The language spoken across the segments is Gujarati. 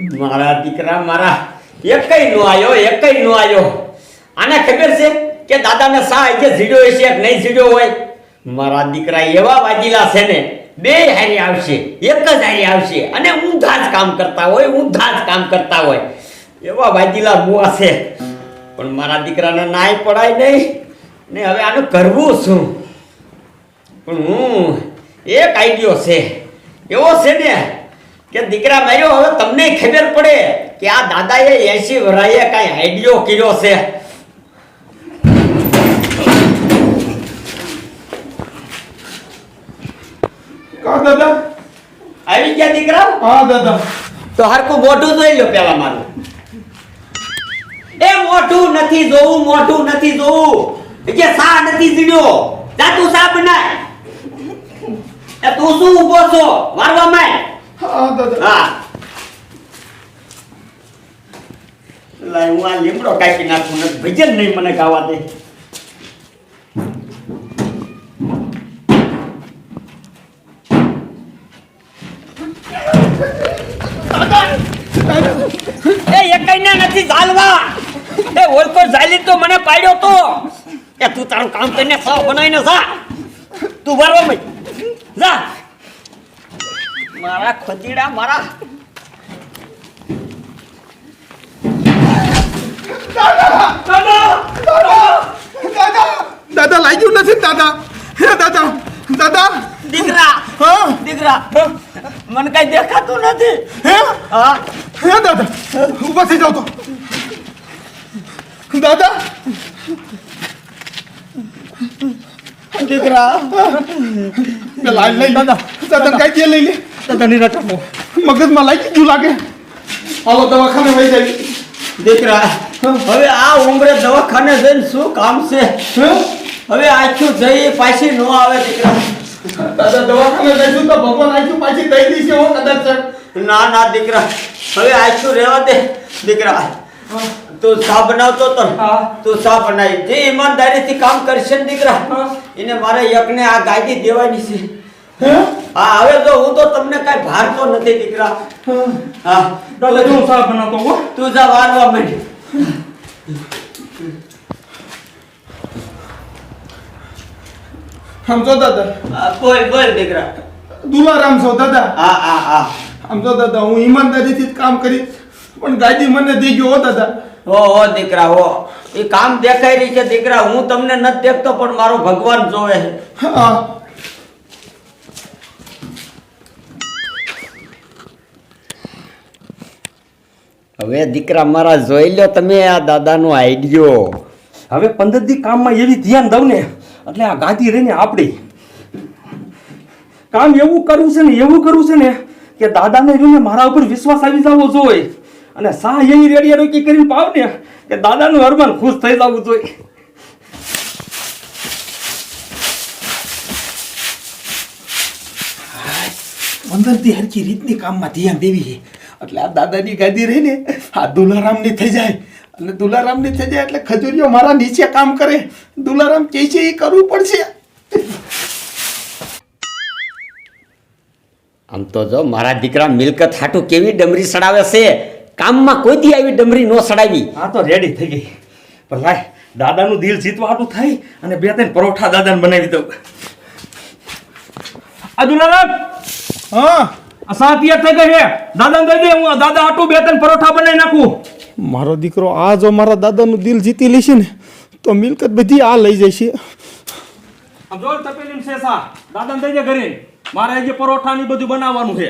મારા દીકરા, મારા એકય નો આયો, એકય નો આયો. આને ખબર છે કે દાદાને સા કે જીડ્યો હશે કે નહીં જીડ્યો હોય? મારા દીકરા એવા વાજીલા છે ને, બે હારી આવશે, એક જ હારી આવશે. અને ઊંધા જ કામ કરતા હોય, ઊંધા જ કામ કરતા હોય. એવા વાજીલા બુઆ છે. પણ મારા દીકરાને નાય પડાય નહીં. ને હવે આનું કરવું શું? પણ હું એક આઈડિયો છે. એવો છે ને કે દીકરા માર્યો હવે તમને ખબર પડે કે આ દાદાએ એસી વરાએ કાંઈ આઈડિયો કર્યો છે. કા દાદા? આવી ગયા દીકરા? હા દાદા. તો હરકું મોઢું જોઈ લો પેલા મારું. એ મોઢું નથી જોવું મોઢું નથી જોવું. કે સા નથી જીડ્યો જા તું સા બનાય? તું શું ઊભો છો? વારવા માંય હા દાદા હા. લાય હું આ લીમડો કાપી નાખું ને ભજન નહીં મને ગાવા દે. એ એકઈને નથી ચાલવા એ ઓલકો ઝાલી તો મને પાડ્યો તો. એ તું તારું કામ કરીને સાવ બનાવીને જા. તું ભરવા મય. જા. મારા ખજીડા મારા. દાદા દાદા લાગ્યું નથી દાદા? હે દાદા દાદા? દીકરા હા? દીકરા મને કઈ દેખાતું નથી. હે? હા. હે દાદા? ઊભા થઈ જાવ તો. દાદા? દીકરા. પેલા લઈ દાદા. દાદા કઈ દે લઈ લે? તને રકમો. મગજમાં લાગી ગયું લાગે. હાલો દવાખાને વહી જાય. દીકરા હવે આ ઉંમરે દવાખાને જઈને શું કામ છે? હવે આખું જઈ પાછી ન આવે દીકરા. દાદા દવાખાને જઈશું તો ભગવાન આખું પાછી દઈ દઈશે હો કદાચ ના ના દીકરા. હવે આખું રહેવા દે. દીકરા તું સા બનાવતો તો તું સા બનાવી. જે ઈમાનદારીથી કામ કરશે ને દીકરા એને મારે યજ્ઞ આ ગાદી દેવાની છે. હે હવે તો હું તો તમને કઈ ભારતો નથી દીકરા. હા દાદા તું સાહેબ બનાવતો હો. તું જા વારવા માંડ. સમજો દાદા. બોલ બોલ દીકરા. દુલારામ છો દાદા. હા હા હા. સમજો દાદા હું ઈમાનદારીથી જ કામ કરી પણ ગાડી મને દઈ ગયો દાદા. હો દીકરા હો. એ કામ દેખાઈ રહી છે દીકરા. હું તમને નથી દેખતો પણ મારો ભગવાન જોવે હા. હવે દીકરા મારા જોઈ લો તમે આ દાદાનો આઈડિયો. હવે પંદર દી કામમાં એવી ધ્યાન દઉં ને એટલે આ ગાદી રહીને આપણી કામ એવું કરવું છે ને એવું કરવું છે ને કે દાદાને જોઈને મારા ઉપર વિશ્વાસ આવી જવો જોઈએ. અને સા એવી રેડિયા રોકી કરીને પાવ ને કે દાદાનું હરમાન ખુશ થઈ જવું જોઈએ. પંદરથી હરકી રીતની કામમાં ધ્યાન દેવી છે. એટલે આ દાદાની ગાદી રહી ને આ દુલારામની થઈ જાય. અને દુલારામની થઈ જાય એટલે ખજૂરીઓ મારા નીચે કામ કરે. દુલારામ કહે છે એ કરવું પડશે. આમ તો જો મારા દીકરા મિલકત હાટું કેવી ડમરી સડાવે છે? કામમાં કોઈ દી આવી ડમરી ન સડાવી? આ તો રેડી થઈ ગઈ. પણ લાય દાદાનું દિલ જીતવા હાટું થાય અને બે ત્રણ પરોઠા દાદાને બનાવી દઉં. આ દુલારામ! હા. સા થઈ ગઈ છે દાદા દઈ દે હું દાદા હાટું બે ત્રણ પરોઠા બનાવી નાખું. મારો દીકરો આ જો મારા દાદાનું દિલ જીતી લેશે ને તો મિલકત બધી આ લઈ જશે. જોર તપેલી છે સા દાદા દઈ દે ઘરે. મારે જે પરોઠા ને બધું બનાવવાનું છે.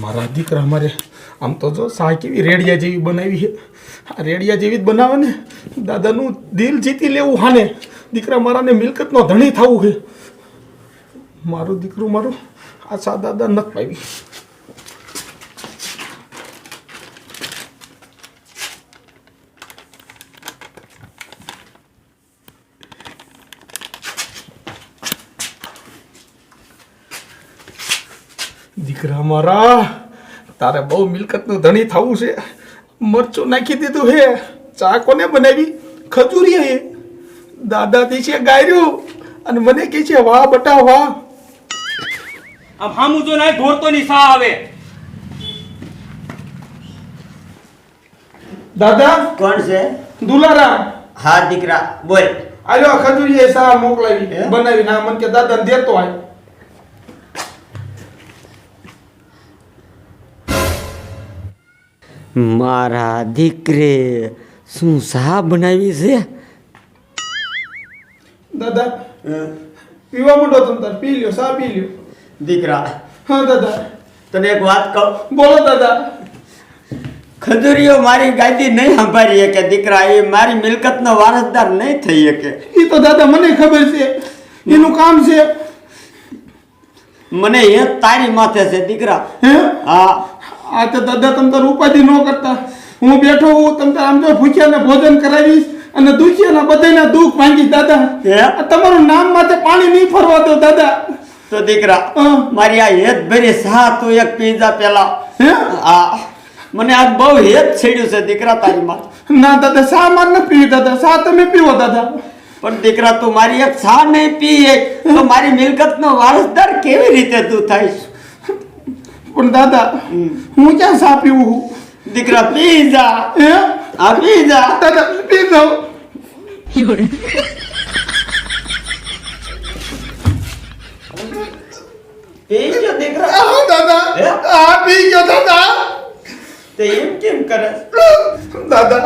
મારા દીકરા મારે આમ તો જો સા કેવી રેડિયા જેવી બનાવી છે. આ રેડિયા જેવી જ બનાવે ને દાદાનું દિલ જીતી લેવું હાને. દીકરા મારાને મિલકતનો ધણી થવું છે. મારું દીકરું મારું આ સા દાદા નથી પાવી દીકરા મારા તારે બહુ મિલકતનું ધણી થવું છે. મરચું નાખી દીધું હે. ચા કોને બનાવી? ખજૂરી હે. દાદાથી છે ગાયરું. અને મને કહે છે વાહ બટા વાહ. આમ હામું જો નાય ઢોરતો ની સા આવે. દાદા? કોણ છે? દુલારામ હા દીકરા બોલ. આલ્યો આ ખજૂરી એ સા મોકલાવી હે? બનાવી ના મન કે દાદા દેતો આય. મારા દીકરે શું સા બનાવી છે? દાદા પીવા મોટો તમ તાર પી લ્યો સા પી લ્યો. દીકરા હા દાદા. તને એક વાત કહું? બોલો દાદા. ખજૂરીઓ મારી ગાદી નહીં સંભાળી શકે દીકરા એ મારી મિલકતનો વારસદાર નહીં થઈ શકે. એ તો દાદા મને ખબર છે. એનું કામ છે. મને એ તારી માથે છે દીકરા. હે? હા. આ તો દાદા તમ તાર ઉપાધિ ન કરતા. હું બેઠો હું તમ તાર આમ જો ભૂખ્યાને ભોજન કરાવીશ અને દુખિયાના બધાના દુઃખ માંગી દાદા. તમારું નામ માથે પાણી નહીં ફરવા દો દાદા. તો દીકરા મારી આ હેત ભરી સા તું એક પીઝા પેલા. હે? હા. મને આજ બહુ હેત છેડ્યું છે દીકરા તારી માં. ના દાદા સા માર ન પીવી દાદા. સા તમે પીવો દાદા. પણ દીકરા તું મારી એક સા નહીં પી એક. તો મારી મિલકતનો વારસદાર કેવી રીતે તું થઈશ? પણ દાદા હું ક્યાં સા પીવું છું? દીકરા પી જા. હે? આ પી જા. દાદા પી જાઉં. પી ગયો દીકરા? આ દાદા? આ પી ગયો દાદા. તે એમ કેમ કરે? દાદા.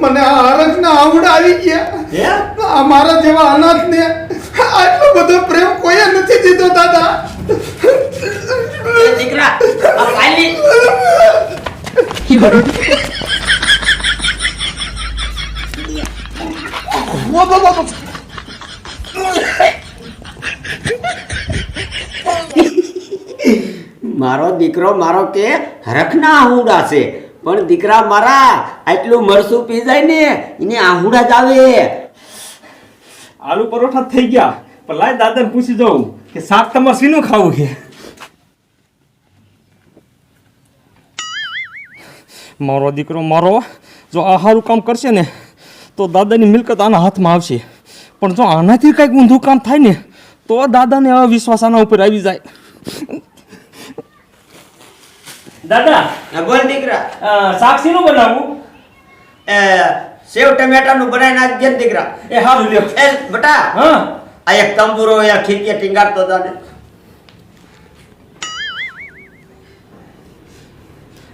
મને આ આવડા આવી ગયા. હે? આ મારા જેવા અનાથને આટલો બધો પ્રેમ કોઈએ નથી દીધો દાદા. આ મારો દીકરો મારો કે હરખના આહુડા છે. પણ દીકરા મારા આટલું મરસું પી જાય ને એને આહુડા જ આવે. આલુ પરોઠા થઈ ગયા. પણ લાય દાદાને પૂછી દઉં કે શાક તમારે શીનું ખાવું છે? મારો દીકરો મારો જો આ સારું કામ કરશે ને તો દાદાની મિલકત આના હાથમાં આવશે. પણ જો આનાથી કંઈક ઊંધું કામ થાય ને તો દાદાને અવિશ્વાસ આના ઉપર આવી જાય. દાદા બોલ દીકરા. શાક શીનું બનાવવું એ સેવ ટમેટાનું બનાવી નાખજે ને દીકરા. એ હારું લ્યો. એ બટા. હા. આ એક તંબુરો યા ખીચે ટીંગાડતો હતા ને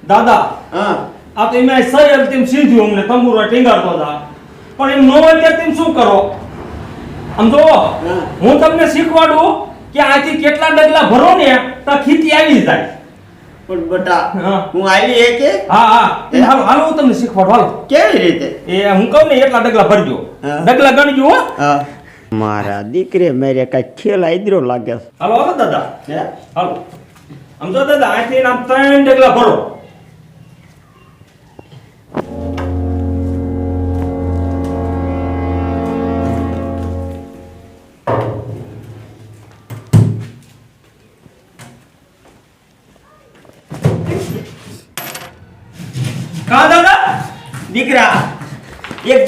દાદા હા. આ તો એમાં સહી અંતિમ સીધું અમને તંબુરો ટીંગાડતો હતા પણ એમ નો હોય તેમ શું કરો? આમ તો હું. તમને શીખવાડું કે આથી કેટલા ડગલા ભરો ને તો ખીતી આવી જાય. પણ બટા હું. આવી એ કે? હા હા. એ હાલો હાલો હું તમને શીખવાડું હાલો. કેવી રીતે? એ હું કહું ને એટલા ડગલા ભરજો. ડગલા ગણજો હો. મારા દીકરે મેરે કઈ ખેલ આદરો લાગે. હાલો હાલો દાદા. હાલો. આમ જો દાદા આથી આમ ત્રણ ડગલા ભરો.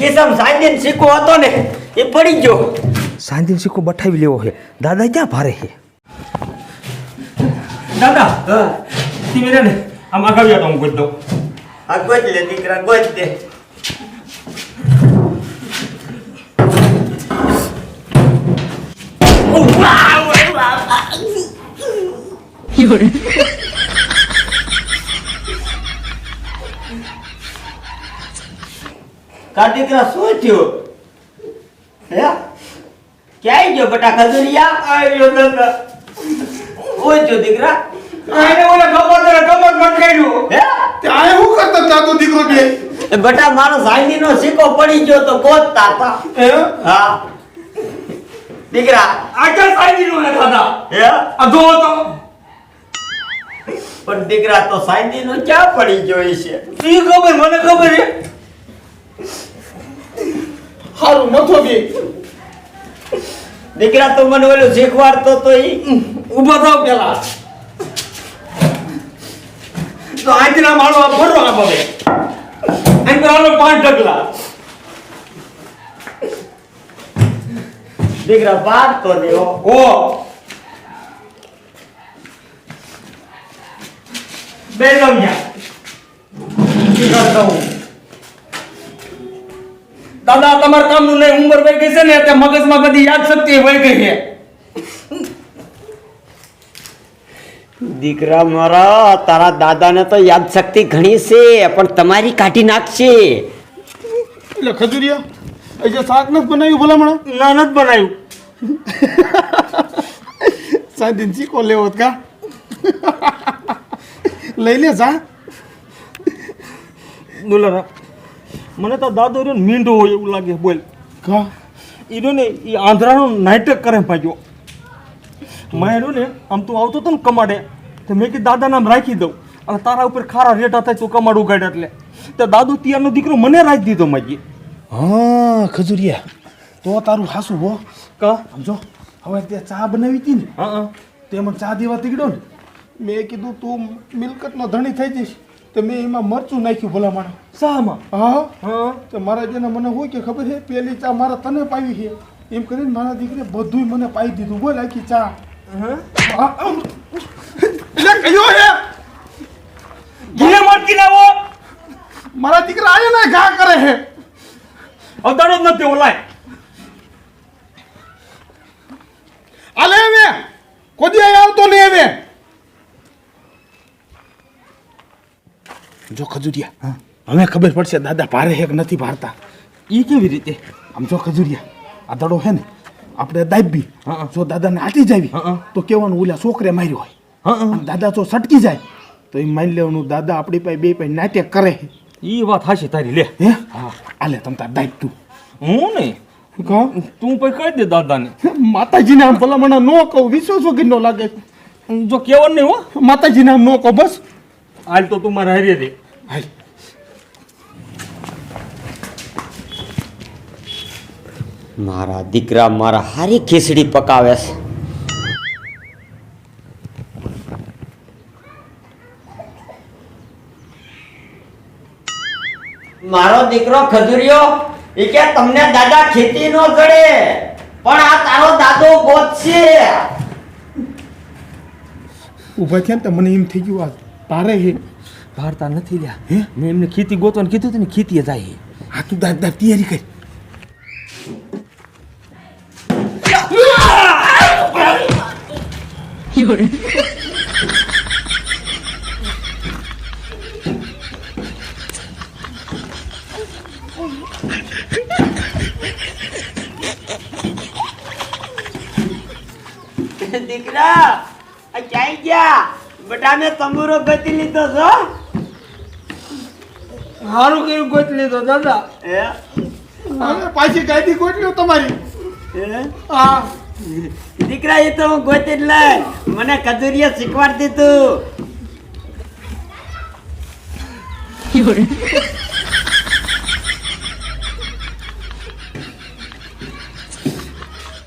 એક સાંદીન સિક્કો હતો ને એ પડી ગયો. સાંદીન સિક્કો બઠાવી લેવો છે દાદા ક્યાં ભારે છે દાદા ધીમે રે ને આમ આગળ તો હું કરી દઉં. આ ગોત લે દીકરા ગોત દે. કા દીકરા શું થયું? હે? ક્યાંય ગયો બટા ખજુરિયા આવ્યો દાદા. ઓય જો દીકરા. આને ઓલા ને કમર મટકાડ્યું હે? ત્યાં હું કરતો દીકરો બે? બટા મારો સાંજીનો સિક્કો પડી ગયો તો ગોતતા હતા. હે? હા. દીકરા. આ ક્યાં સાંજી નું હે? આ જો તો. પણ દીકરા તો સાંજીનો ક્યાં પડી ગયો છે ઈ ખબર મને ખબર છે હારું મથો બે. દીકરા તો મને ઓલું શીખવાડતો તો ઈ ઊભા થાવ પેલા. તો આજના માળો આ ભરો આ બબે અંદર આલો પાંચ ઢગલા. દીકરા બાદ તો દેવો. ઓ બે લવ્યા દીકરા દઉં દાદા તમારા કામનું નહીં ઉંમર વહી ગઈ છે ને તે મગજમાં બધી યાદ શક્તિ વહી ગઈ છે. દીકરા મારા તારા દાદાને તો યાદ શક્તિ ઘણી છે પણ તમારી કાઢી નાખશે. એટલે ખજૂરિયા આજે શાક નથી બનાવ્યું ભલામણ? ના નથી બનાવ્યું. સાંજે ચીકો લેવો કા? લઈ લે જા. દુલારા મને તો દાદો રહ્યો ને મીંડો હોય એવું લાગે બોલ. કા? એનો ને એ આંધ્રાનો નાટક કરે ભાગ્યો મેં ને આમ તું આવતો હતો ને કમાડે તો મેં કીધું દાદા નામ રાખી દઉં. અને તારા ઉપર ખારા રેટા થાય તું કમાડ ઉગાડ એટલે. તો દાદુ તિયારનો દીકરો મને રાખી દીધો માજી. હા ખજુરિયા. તો તારું હાસું હો. કા? સમજો હવે તે ચા બનાવી હતી ને હા હા. તે મને ચા દેવા તીકડો ને. મેં કીધું તું મિલકતનો ધણી થઈ જઈશ. તો મેં એમાં મરચું નાખ્યું ભલામણ શામાં? હા. હા. તો મારા જેને મને હોય કે ખબર છે પેલી ચા મારા તને પાવી છે. એમ કરીને મારા દીકરે બધુંય મને પાઈ દીધું. બોલ આખી ચા. હા. હે. ઘીને મારતી લાવો. મારા દીકરા આયો ને ઘા કરે છે. અવતારો જ નથી ઓલાય આલે હવે. કોદી આય આવતો નહીં હવે. જો ખજુરિયા હવે ખબર પડશે દાદા ભારે હેક નથી ભારતા. એ કેવી રીતે? આમ જો ખજુરિયા આ દડો હે ને આપણે દાબી. જો દાદાને આટી જાવી. તો કહેવાનું ઓલા છોકરે માર્યો હોય. દાદા જો સટકી જાય તો એ માની લેવાનું દાદા આપણી પાસે બે પાસે નાટ્ય કરે એ વાત હાશે તારી લે. હે? હા. આલે તમ તાર દાબ તું. હું ને? તું પછી કહી દે દાદાને. માતાજીને આમ ભલામણા ન કહું વિશ્વાસ વગર નો લાગે. જો કહેવાનું નહીં હો. માતાજીને આમ ન કહો બસ. હાલ તો તું મારા હારે દે હાલ. મારા દીકરા મારા હારી ખીચડી પકાવે છે. મારો દીકરો ખજુરિયો એ કે તમને દાદા ખેતી નો જડે પણ આ તારો દાદો ગોતશે ઊભા થયા ને મને એમ થઈ ગયું આ તારે હે. ભારતા નથી લ્યા. હે? મેં એમને ખેતી ગોતવાનું કીધું હતું ને ખેતીએ જાય હા. તું દાદ દાદ તૈયારી કરી. દીકરા આ ક્યાંય ગયા? બટાને તંબુરો ગતિ લીધો છો? સારું કેવું ગોત લીધો દાદા. હે? હવે પાછી ગાડી ગોઠવ્યો તમારી. હે? હા. દીકરા એ તો હું ગોતી જ લઈ. મને કદુરિયા શીખવાડતી તું